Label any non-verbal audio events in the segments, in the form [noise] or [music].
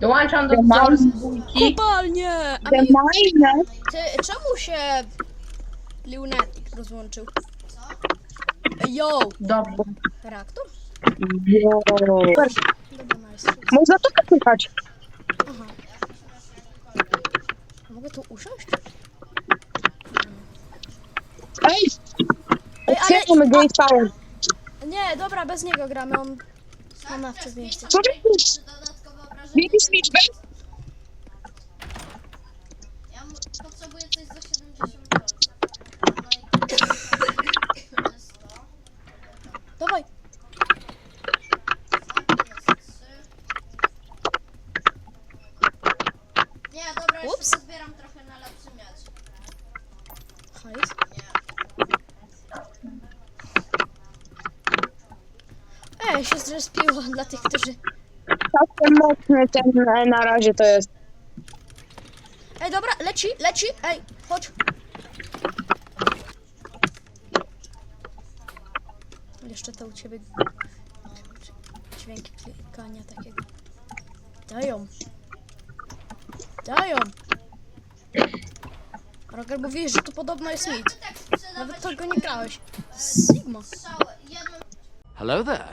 Dołączam do Mam- wzorów dwójki. Kopalnie! A The mi, mine. ty, czemu się Lunatic rozłączył? Yo! Dobrze. Reaktor? Yo. Dobra, nice. Można to popychać. Aha. Mogę tu usiąść? Ej, Ej, ale... otwieramy Power. Nie, dobra, bez niego gramy, on ma nawce w mieście. Co ty mówisz? Dodatkowe obrażenia. Widzisz liczbę? Ja mu- potrzebuję coś za 70 gold. No i to jest to. Dawaj! Nie, dobra, jeszcze Ups. zbieram trochę na lepszy miecz. Hajs. Ej, się zrespiło dla tych, którzy... Mocny ten e, na razie to jest. Ej, dobra, leci, leci, ej, chodź. Jeszcze to u ciebie dźwięki klikania takiego. Dają. Dają. Roger mówiłeś, że tu podobno jest mit. Tak Nawet tego nie grałeś. Sigma. Hello there.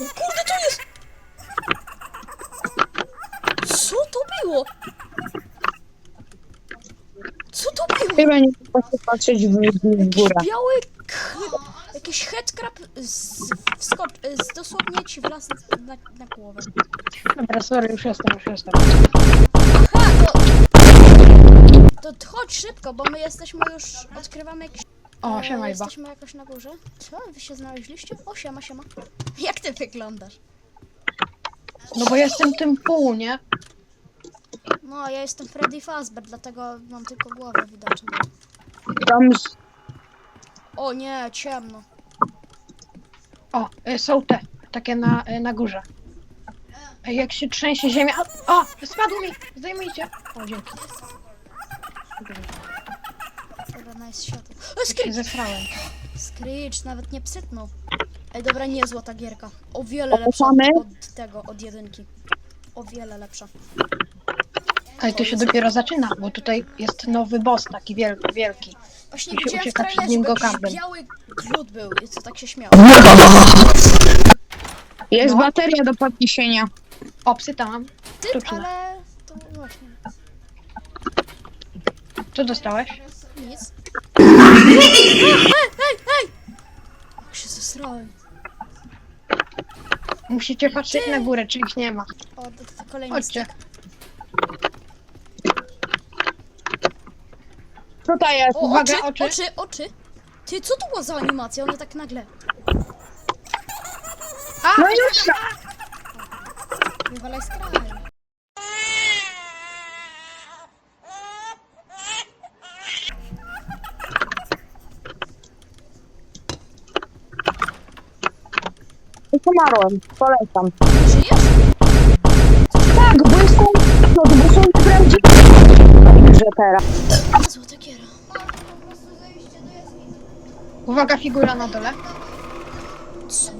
O to jest! Co to było? Co to było? Chyba nie chcę patrzeć w, w górę. Biały k... Jakiś headcrab z, wskocz... z dosłownie ci wlazł na, na głowę. Dobra, sorry, już jestem, już jestem. Ha, to... To chodź szybko, bo my jesteśmy już... Odkrywamy jakiś... O, siema Iba. Jesteśmy jakoś na górze. Co? Wy się znaleźliście? O, siema, siema. [laughs] Jak ty wyglądasz? No bo jestem tym pół, nie? No, ja jestem Freddy Fazbear, dlatego mam tylko głowę widoczną. Tam z... O nie, ciemno. O, y, są te, takie na, y, na górze. Ej, Jak się trzęsie ziemia... O, spadł mi! Zdejmijcie. O, dzięki. Dobra, nice światło. O, Się Screech! zesrałem. Screech, nawet nie psytnął. Ej, dobra, nie złota gierka. O wiele lepsza Opłacamy? od tego, od jedynki. O wiele lepsza. Ale to się dopiero zaczyna, bo tutaj jest nowy boss, taki wielki, wielki. Właśnie Tu się widziałem w ucieka przed trailerze, nim bo jakiś gokardem. biały glut był i co tak się śmiał. Jest No. bateria do podniesienia. O, psy tam mam. Ty, Sztuczne. ale to właśnie Co dostałeś? nic. Ej, ej, ej! Jak się zesrałem. Musicie patrzeć na górę, czy ich nie ma. O, to, to kolejny Chodźcie. Stek. Tutaj jest. O, Uwaga, oczy, oczy. oczy, oczy. Ty, co to była za animacja? One tak nagle... No już! Wywalaj z kraju. Umarłem, polecam. Żyjesz? Tak, jestem, no bo są prawdziwe. Że teraz. Złota Uwaga, figura na dole. Co?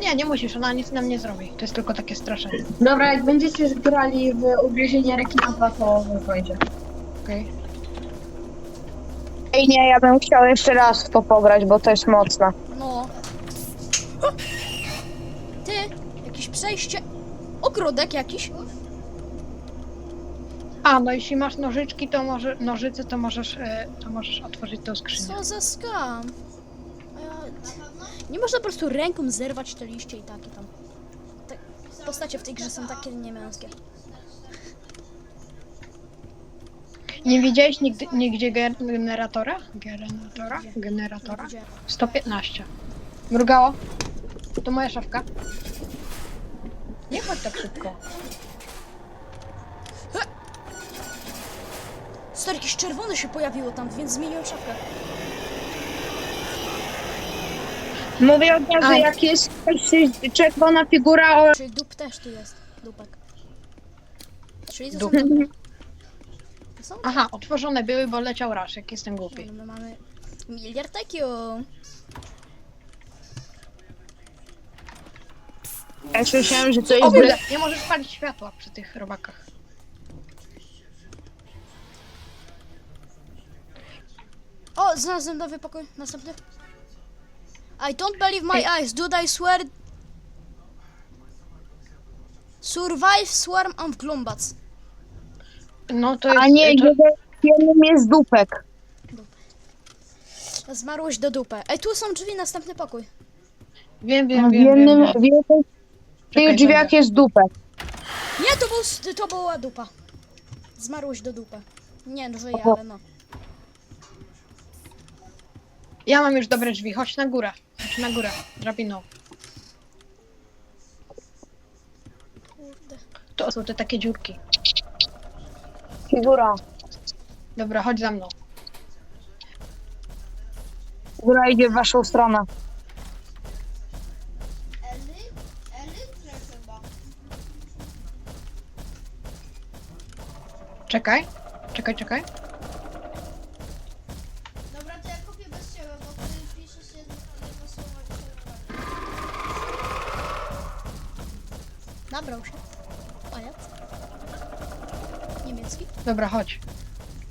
Nie, nie musisz, ona nic nam nie zrobi. To jest tylko takie straszenie. Dobra, jak będziecie grali w ugryzienie rekina 2, to wyjdzie. Okej. Ej, nie, ja bym chciał jeszcze raz w to pograć, bo to jest mocne. No. Ty, jakieś przejście. Ogródek jakiś. A, no jeśli masz nożyczki, to może, nożyce, to możesz, e, to możesz otworzyć tą skrzynię. Co za skam. Nie można po prostu ręką zerwać te liście i takie tam. Te postacie w tej grze są takie niemęskie. Nie widziałeś nigdy, nigdzie gen- generatora? Generatora? Gdzie? Generatora? Widziałem. 115. Mrugało? To moja szafka. Nie chodź tak szybko. Stary, jakieś czerwone się pojawiło tam, więc zmieniłem szafkę. Mówię od razu, A. jak jest czerwona figura o... Czyli dup też tu jest. Dupek. Czyli to Dup. są. To są Aha, otworzone były, bo leciał raszek, jestem głupi. No, my mamy miliard IQ. Ja słyszałem, że to O jest... kurde, nie możesz palić światła przy tych robakach. O, znalazłem nowy pokój. Następny. I don't believe my eyes. Dude, I swear... Survive swarm of Glombats. No to jest... A nie, to, w jednym jest dupek. Zmarłeś do dupy. Ej, tu są drzwi, następny pokój. wiem, W wiem, wiem, wiem, jednym, wiem. w jednym w Czekaj, tych drzwiach jest dupek. Nie, to, był, to była dupa. Zmarłeś do dupy. Nie, no żyje, Oho. ale no. Ja mam już dobre drzwi, chodź na górę. Chodź na górę, drabiną. Kurde. To są te takie dziurki. Figura. Dobra, chodź za mną. Figura idzie w waszą stronę. Czekaj, czekaj, czekaj. Dobra, chodź.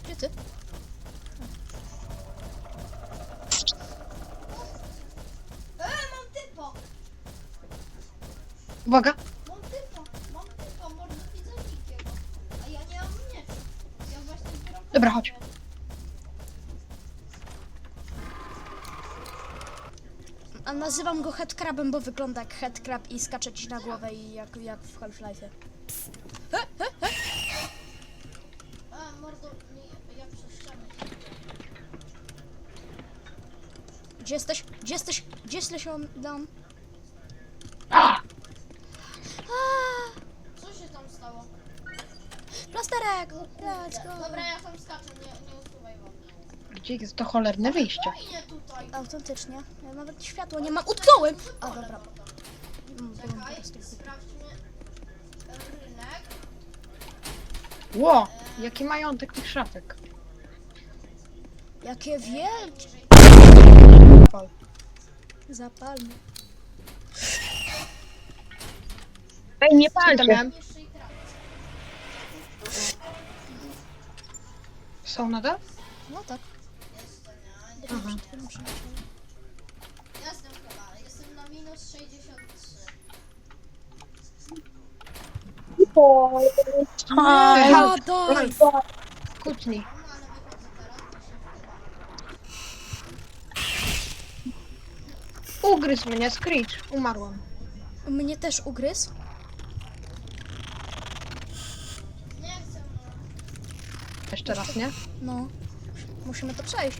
Gdzie ty? E, mam typa! Uwaga, Mam typa! Mam typa, może widzę nikiego. A ja nie mam miecza. Ja właśnie zbieram Dobra, chodź. A nazywam go headcrabem, bo wygląda jak headcrab i skacze ci na głowę i jak, jak w Half-Life. A, mordo, nie, ja przez ścianę. Gdzie jesteś? Gdzie jesteś? Gdzie jesteś, on dam? Co się tam stało? Plasterek! Let's go! Dobra, ja tam skaczę, nie, nie usuwaj wam. gdzie jest to cholerne wyjście? Tutaj. Autentycznie. Ja nawet światła nie mam. Utknąłem! A dobra. Mm, byłem po Czekaj, prostu- sprawdźmy rynek. Ło, jaki majątek tych szafek. Jakie wielkie! Zapalmy. Ej, nie palcie. Są nadal? No tak. Aha. Jestem chyba, jestem na minus 63. Aj, A, daj! Kłótni. No, ale wychodzę teraz. Ugryzł mnie, Screech. Umarłam. Mnie też ugryzł. Nie chcę. Jeszcze raz, nie? No. Musimy to przejść.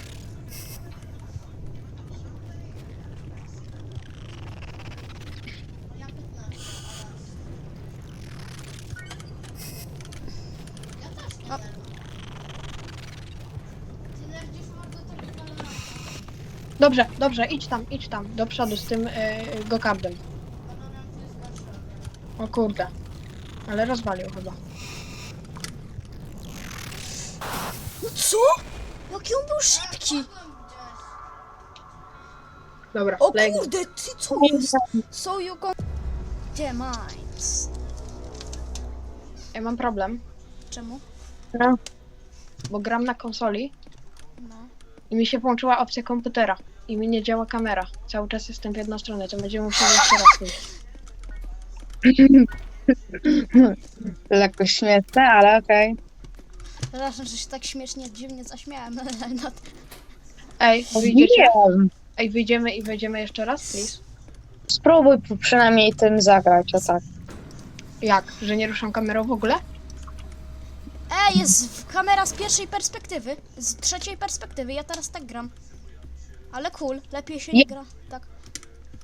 Ja 15, ale... Ja też nie A- wiem. Ty nerdzisz mordo tak Valoranta. Dobrze, dobrze, idź tam, idź tam, do przodu z tym yy, gokardem. Jest gorszy. O kurde. Ale rozwalił chyba. No co? Jaki on był szybki! Dobra, O kurde, ty co jest? So you go... Gdzie mines? Ja mam problem, Czemu? No. bo gram na konsoli No. i mi się włączyła opcja komputera i mi nie działa kamera. Cały czas jestem w jedną stronę, to będziemy musieli jeszcze raz pójść. [laughs] Lekko śmieszne, ale okej. Przepraszam, że się tak śmiesznie, dziwnie zaśmiałem. [laughs] No, Ej, wyjdziecie? Wiem. Ej, wyjdziemy i wejdziemy jeszcze raz, please. Spróbuj p- przynajmniej tym zagrać, o tak. Jak? Że nie ruszam kamerą w ogóle? Ej, jest w- kamera z pierwszej perspektywy, z trzeciej perspektywy, ja teraz tak gram. Ale cool, lepiej się nie Je- gra, tak.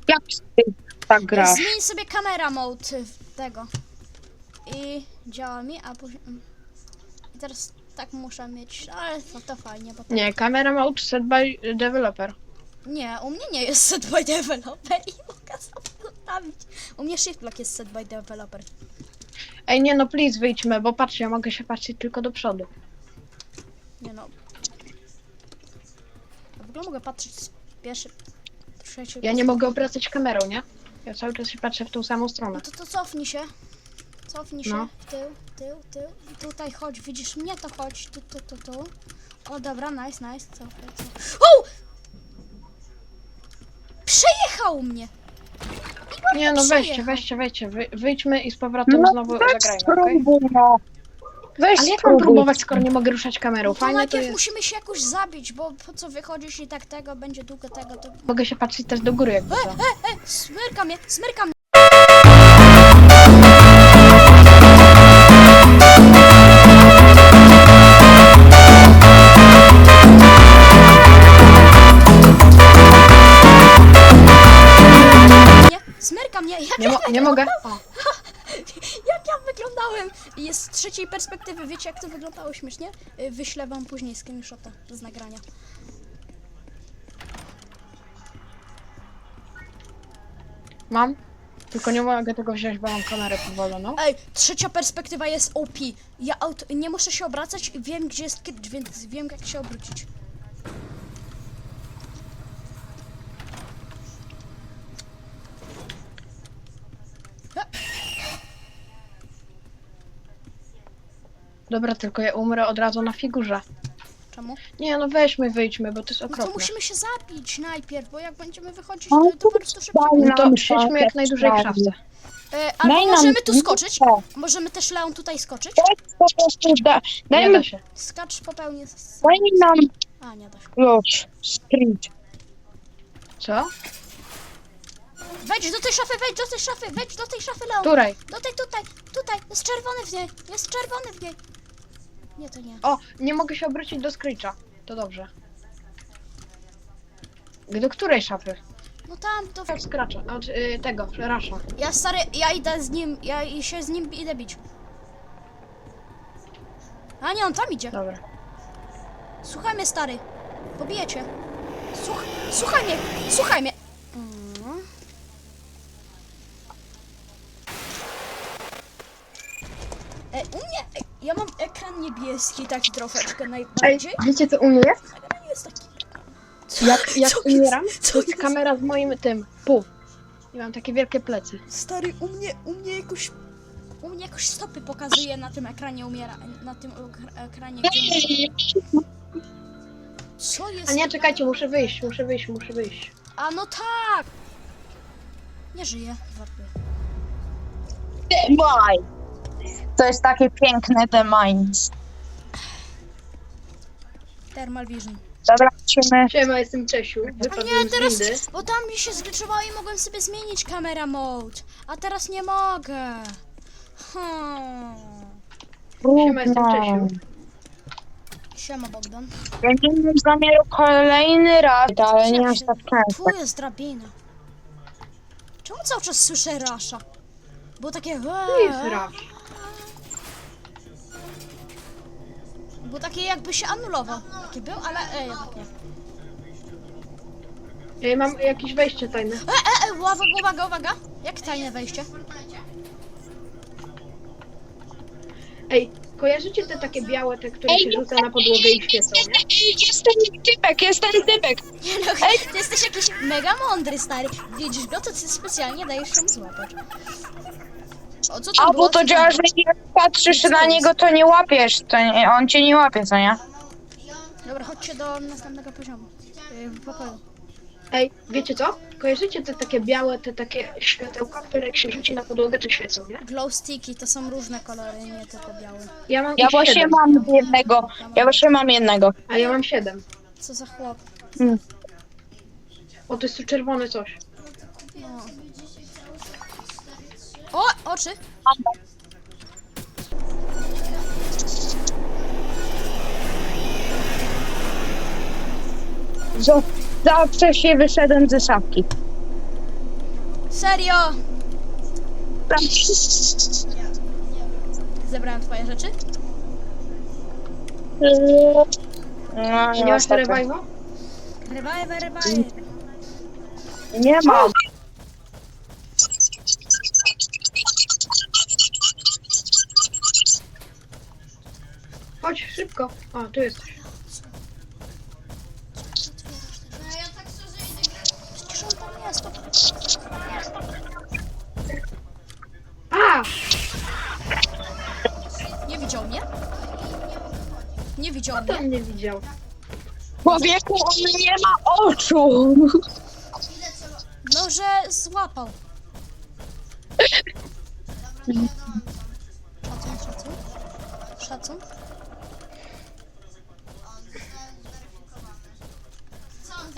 Jak ty tak grasz? Zmień sobie kamera mode tego. I działa mi, a później... mm. I teraz tak muszę mieć, ale to, to fajnie, bo... Nie, kamera mode set by developer. Nie, u mnie nie jest set by developer i mogę sobie zostawić. U mnie shift block jest set by developer. Ej, nie no, please wyjdźmy, bo patrzcie, ja mogę się patrzeć tylko do przodu. Nie no. Ogóle mogę patrzeć z pierwszej... trzeciej Ja nie mogę obracać kamerą, nie? Ja cały czas się patrzę w tą samą stronę. No to, to cofnij się. Cofnij się. No. W tył, tył, tył. I tutaj chodź, widzisz mnie, to chodź. Tu, tu, tu, tu. O, dobra, nice, nice. Cofaj, cofaj. O! Przejechał mnie! Nie no, weźcie, weźcie, weźcie. Wy, wyjdźmy i z powrotem No znowu zagrajmy, okej? spróbuj, no. Weź Ale jak mam spróbuj. próbować, skoro nie mogę ruszać kamerą? To Fajne to najpierw jest. musimy się jakoś zabić, bo po co wychodzisz i tak tego, będzie długo tego, to... Mogę się patrzeć też do góry, jakby co. E, smyrka mnie, smyrka mnie! Nie, Smyrka mnie, jak, Nie, mo nie mogę. O, Jest z trzeciej perspektywy, wiecie jak to wyglądało śmiesznie? Y, Wyślę wam później screenshota z nagrania. mam. Tylko nie mogę tego wziąć, bo mam kamerę powoloną. Ej, trzecia perspektywa jest OP. Ja aut nie muszę się obracać i wiem gdzie jest krypt, więc wiem jak się obrócić. Dobra, tylko ja umrę od razu na figurze. Czemu? Nie no, weźmy, wyjdźmy, bo to jest No to okropne. musimy się zabić najpierw, bo jak będziemy wychodzić, Ale to, to to po prostu szybciej fajne. No to siedźmy jak najdłużej w szafce. E, albo Daj nam możemy tu skoczyć. Możemy też Leon tutaj skoczyć. Weź po prostu da, Nie mi, da się. Skacz popełnię. s- daj mi nam A, nie da się. już sprint. Co? Wejdź do tej szafy, wejdź do tej szafy, wejdź do tej szafy, Leon. Której? Do tej, tutaj, tutaj. Jest czerwony w niej. Jest czerwony w niej. Nie, to nie. O, nie mogę się obrócić do Screecha. To dobrze. Do której szafy? No tam, to... Od Scratcha, od y, tego, Rasha. Ja stary, ja idę z nim, ja i się z nim idę bić. A nie, on tam idzie. Dobra. Słuchaj mnie, stary. Pobiję cię. Słuch słuchaj mnie, słuchaj mnie. Mm. Ja mam ekran niebieski, taki troszeczkę najbardziej. wiecie co u mnie jest? Ekran jest taki. Jak, jak Co umieram, jest? Co to jest jest? kamera z moim tym, pół. I mam takie wielkie plecy. Stary, u mnie, u mnie jakoś... U mnie jakoś stopy pokazuje na tym ekranie umiera, na tym ekra- ekranie, gdzie... Co jest? A nie, czekajcie, muszę wyjść, muszę wyjść, muszę wyjść. A no tak! Nie żyje. The Mine. To jest takie piękne The Mines. Thermal Vision. Dobra, lecimy. Siema, jestem Czesiu. A Wypadłem nie, z teraz, windy. bo tam mi się zglitchowało i mogłem sobie zmienić camera mode. A teraz nie mogę. Hmm. Siema, jestem. Czesiu. Siema Bogdan. Ja nie mam zamiaru kolejny raz, ale nie aż tak często. Tu jest drabina. Czemu cały czas słyszę rasza? Było takie... Tu jest. Było takie jakby się anulował. Taki był, ale e, jednak nie. Ja mam jakieś wejście tajne. E, e, e, uwaga, uwaga, uwaga. Jak tajne wejście? Ej, kojarzycie te takie białe, te, które się rzuca na podłogę i świecą, nie? Jest ten typek, jest ten typek. Nie no, ty jesteś jakiś mega mądry, stary. Widzisz go, to ty specjalnie dajesz się złapać. O co to A było? bo to Co działa, tam że jak patrzysz na niego, to nie łapiesz, to nie, on cię nie łapie, co nie? Dobra, chodźcie do następnego poziomu. Yy, W pokoju. Ej, wiecie co? Kojarzycie te takie białe, te takie światełka, które jak się rzuci na podłogę, to świecą, nie? Glow sticky to są różne kolory, nie tylko białe. Ja mam Ja ich właśnie siedem. mam jednego, ja właśnie mam jednego. A ja mam siedem. Co za chłop. O, to jest tu czerwone coś. No. O, oczy! Z- Zawsze się wyszedłem ze szafki. Serio! Zebrałem twoje rzeczy? No, Nie masz niestety. revive'a? Revive, revive. Nie mam. blisko. O, tu jest. A! Nie widział mnie? Nie widział mnie? nie widział? Człowieku, on nie ma oczu! No, że złapał. [laughs] Szacun, szacun. Szacun.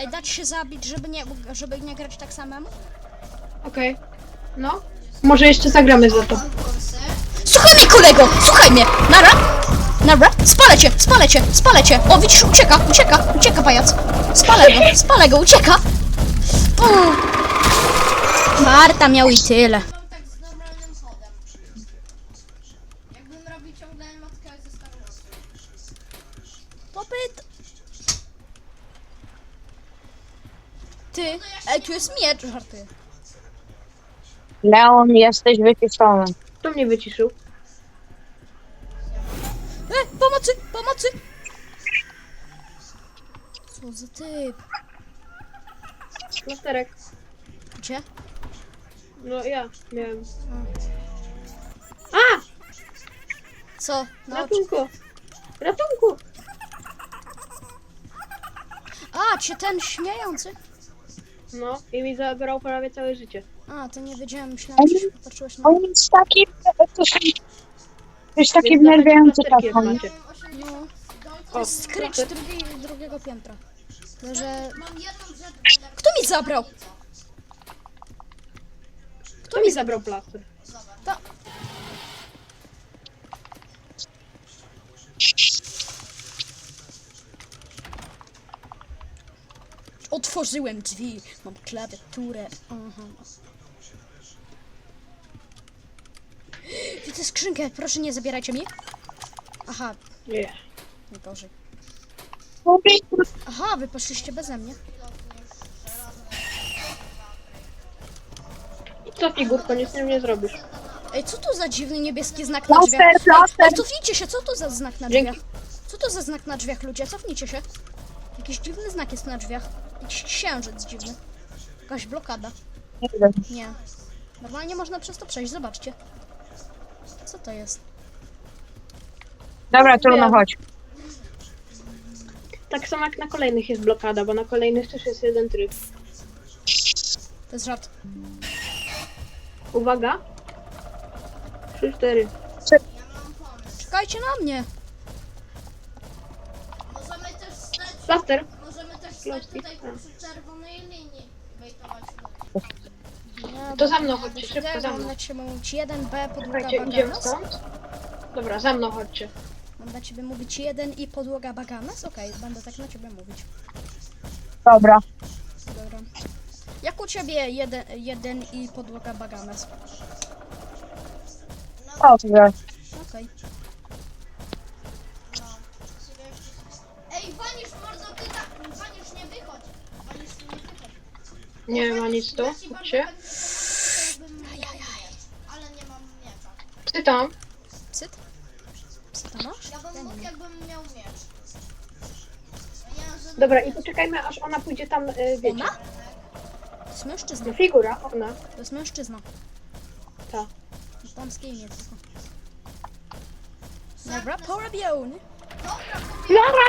Ej, dać się zabić, żeby nie, żeby nie grać tak samemu? Okej. No. Może jeszcze zagramy za to. Słuchaj mnie, kolego! Słuchaj mnie! Nara! Nara! Spalę cię! Spalę cię! Spalę cię! O, widzisz, ucieka! Ucieka! Ucieka, pajac! Spalę go! Spalę go! Ucieka! Pum. Marta miał i tyle. Mam tak z normalnym chodem. Jakbym robił ciągle matkę ze Star Warsu. Popyt! Ty! Ej, tu jest miecz! Żartuję. Leon, jesteś wyciszony. Kto mnie wyciszył? E, pomocy! Pomocy! Co za typ? Plasterek. Gdzie? No ja miałem. A! Co? No, Ratunku! Ratunku! a, cię ten śmiejący? No i mi zabrał prawie całe życie. A, to nie wiedziałem, myślałem, że się popatrzyłeś na... On jest taki... To jest taki Więc dawajcie wnerwiający plasterki, czasem. macie. 80 No, to O, jest scratch drugi, drugiego piętra. To, że... Mam jedną rzecz, będę... Kto mi zabrał? Kto mi zabrał plaster? To... Otworzyłem drzwi, mam klawiaturę. Aha. Widzę skrzynkę, proszę nie zabierajcie mi. Aha, Nie. najgorzej. Człowieku, Aha, wy poszliście beze mnie. Co figurko, nic z nim nie zrobisz. Ej, co to za dziwny niebieski znak na drzwiach? plaster. Ej, cofnijcie się, co to za znak na Dzięki. drzwiach? Co to za znak na drzwiach, ludzie? Cofnijcie się. Jakiś dziwny znak jest na drzwiach. Jakiś księżyc dziwny. Jakaś blokada. Nie. Normalnie można przez to przejść, zobaczcie. Co to jest? Dobra, trudno, chodź. Tak samo jak na kolejnych jest blokada, bo na kolejnych też jest jeden tryb. To jest żart. Uwaga. 3-4. Czekajcie na mnie. Możemy też stać... Plaster. Plastik, tutaj przy czerwonej linii. Wejtować Nie, To za mną chodźcie, szybko za Mam mną. na ciebie mówić 1B, podłoga Słuchajcie, idziemy baganas. stąd. Dobra, za mną chodźcie. Mam na ciebie mówić 1 i podłoga baganas? Okej, będę tak na ciebie mówić. Dobra. Dobra. Jak u ciebie jeden, jeden i podłoga baganas? Dobrze. Nie ma nic tu. Chodźcie. ale nie mam miecza. Ty tam. Cyt? Cyt masz? Ja bym mógł, jakbym miał miecz. Ja, żeby... Dobra, i poczekajmy, aż ona pójdzie tam, y, wiecie. Ona? To jest mężczyzna. No, figura, ona. To jest mężczyzna. Ta. Damskie imię tylko. Dobra, porobiony. Lara!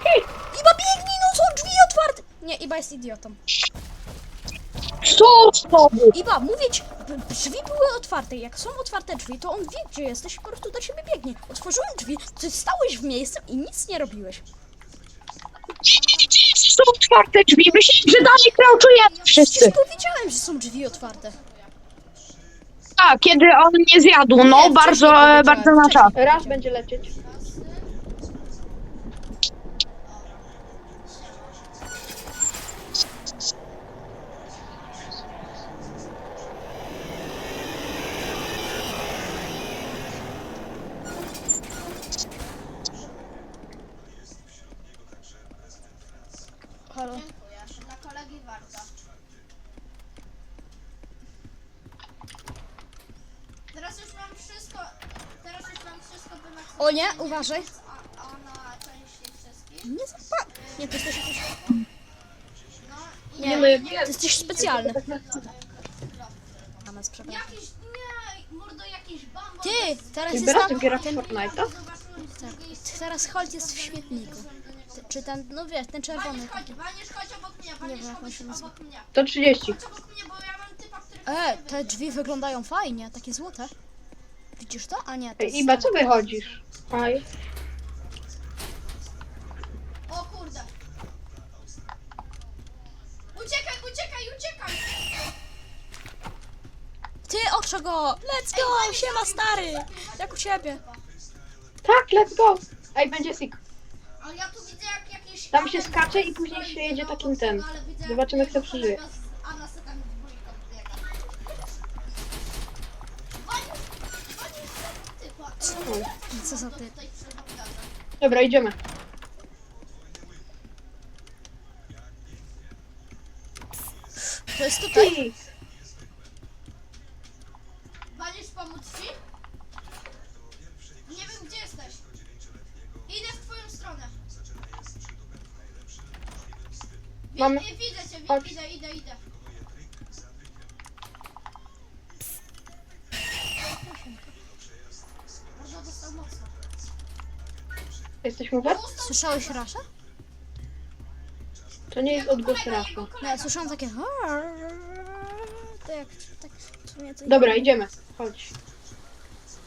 [laughs] Iba biegnij, no są drzwi otwarte! Nie, Iba jest idiotą. Co z tobą? Iba, mówię ci, drzwi były otwarte. Jak są otwarte drzwi, to on wie, gdzie jesteś i po prostu do ciebie biegnie. Otworzyłem drzwi, ty stałeś w miejscu i nic nie robiłeś. Są otwarte drzwi, myślisz, że dalej krauczujemy wszyscy. Przecież powiedziałem, że są drzwi otwarte. Tak, kiedy on mnie zjadł, no Nie, wcześniej bardzo, powiedziałem, bardzo na czas. Raz będzie lecieć. Halo. Dziękuję. Na kolegi warto. Teraz już mam wszystko... Teraz już mam wszystko wymaksowane. O nie, uważaj. Nie zapa... Nie, to jesteś jakiś... No i Nie, my- ty jesteś specjalny. Amas, przepraszam. jakiś... Nie, mordo, jakiś bambol. Ty, teraz Ty jest tam... gra w Ten... Fortnite'a? Drugiej teraz Holt jest w świetniku. Ty- Czy ten, no wiesz, ten czerwony. Baniusz, chodź, chodź obok mnie, wiem, jak on się chodź nazywa. obok mnie. To 30. Chodź obok mnie, bo ja mam typa, który... E, te drzwi wyglądają fajnie, takie złote. Widzisz to? A nie, to Ej, jest... Iba, co wychodzisz? Aj. O kurde. Uciekaj, uciekaj, uciekaj! Ty, otrzo go! Let's go! Siema stary! Jak u ciebie? Tak, let's go! Ej, będzie sik. Ale ja tu widzę jak jakieś... Tam się skacze i później się jedzie takim ten. Zobaczymy, kto przeżyje. Co za ty? Dobra, idziemy. To jest tutaj. Ty. Baniusz, pomóc ci? Nie wiem, gdzie jesteś. Idę w twoją stronę. Mam- wi- Widzę cię, wi- Chodź. idę, idę, idę. Jesteśmy we? Słyszałeś Rasza? To nie jest odgłos raszu. No, ja słyszałam takie... To jak... Tak, w sumie to... Dobra, idziemy. Chodź.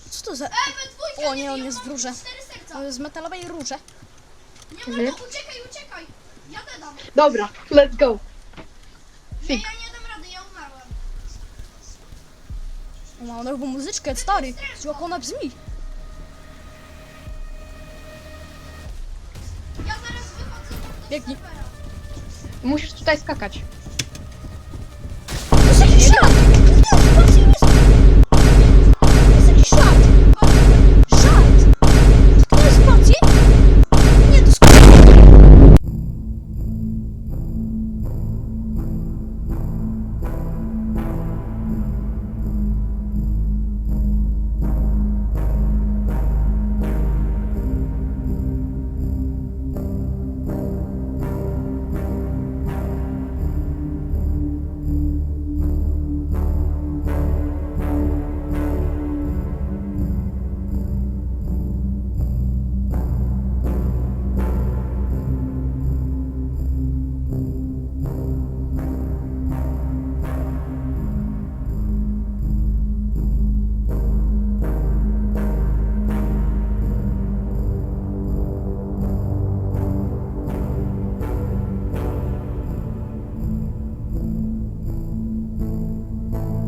Co to za... O nie, on jest w serca. On jest w metalowej rurze. Nie Mhm. mogę, uciekaj, uciekaj. Ja dedam. Dobra, let's go. Nie, Fik. ja nie dam rady, ja umarłem. O, ma nową muzyczkę, stary. Jak ona brzmi. Biegnij. Musisz tutaj skakać.